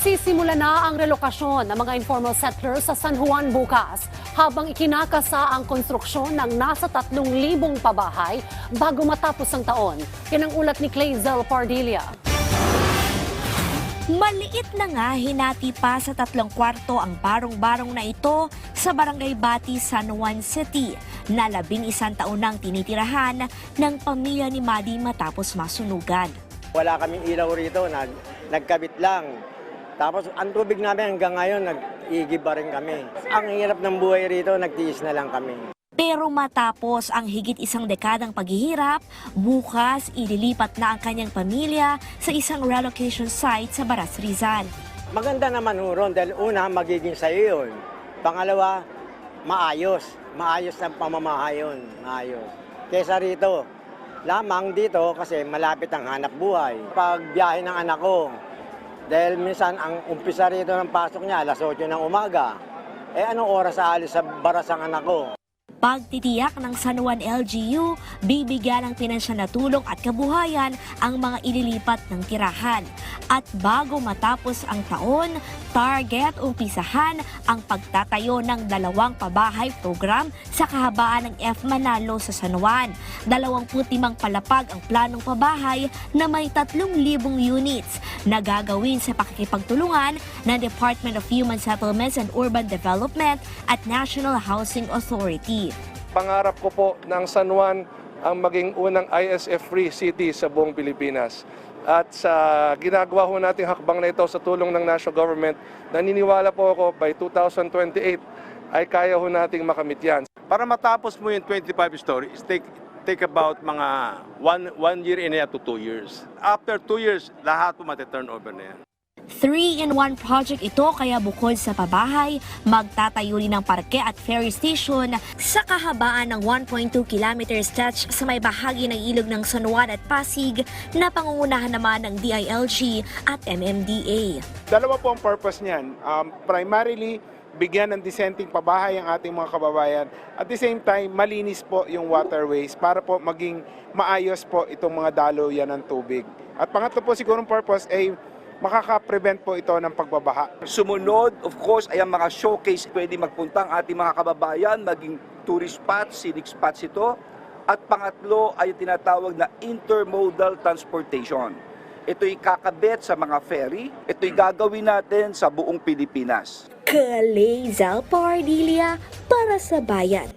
Magsisimula na ang relokasyon ng mga informal settlers sa San Juan bukas habang ikinakasa ang konstruksyon ng nasa 3,000 pabahay bago matapos ang taon. Yan ang ulat ni Clazel Pardilla. Maliit na nga hinati pa sa tatlong kwarto ang barong-barong na ito sa Barangay Bati, San Juan City na labing isang taon nang tinitirahan ng pamilya ni Madi matapos masunugan. Wala kaming ilaw rito, nag, nagkabit lang. Tapos ang tubig namin hanggang ngayon, nag-igiba rin kami. Ang hirap ng buhay rito, nagtiis na lang kami. Pero matapos ang higit isang dekadang paghihirap, bukas ililipat na ang kanyang pamilya sa isang relocation site sa Baras Rizal. Maganda naman ho ron dahil una, magiging sa'yo yun. Pangalawa, maayos. Maayos na pamamahay yun. Maayos. Kesa rito, lamang dito kasi malapit ang hanap buhay. Pag biyahe ng anak ko, dahil minsan ang umpisa rito ng pasok niya, alas 8 ng umaga. Eh anong oras aalis sa baras ang anak ko? Pagtitiyak ng San Juan LGU, bibigyan ng pinansyal na tulong at kabuhayan ang mga ililipat ng tirahan. At bago matapos ang taon, target umpisahan ang pagtatayo ng dalawang pabahay program sa kahabaan ng F. Manalo sa San Juan. 25 palapag ang planong pabahay na may 3,000 units na gagawin sa pakikipagtulungan ng Department of Human Settlements and Urban Development at National Housing Authority. Pangarap ko po ng San Juan ang maging unang ISF-free city sa buong Pilipinas. At sa ginagawa ho nating hakbang na ito sa tulong ng national government, naniniwala po ako by 2028 ay kaya ho nating makamit yan. Para matapos mo yung 25 stories, take take about mga one, one year and a to two years. After two years, lahat po mati-turn over na yan. 3-in-1 project ito kaya bukod sa pabahay, magtatayo rin ng parke at ferry station sa kahabaan ng 1.2 km stretch sa may bahagi ng ilog ng San Juan at Pasig na pangungunahan naman ng DILG at MMDA. Dalawa po ang purpose niyan. Um, primarily, bigyan ng dissenting pabahay ang ating mga kababayan. At the same time, malinis po yung waterways para po maging maayos po itong mga daloyan ng tubig. At pangatlo po siguro purpose ay makaka-prevent po ito ng pagbabaha. Sumunod, of course, ay ang mga showcase. Pwede magpunta ang ating mga kababayan, maging tourist spots, scenic spots ito. At pangatlo ay tinatawag na intermodal transportation. Ito'y kakabit sa mga ferry. Ito'y gagawin natin sa buong Pilipinas. Kalezal Pardilia para sa bayan.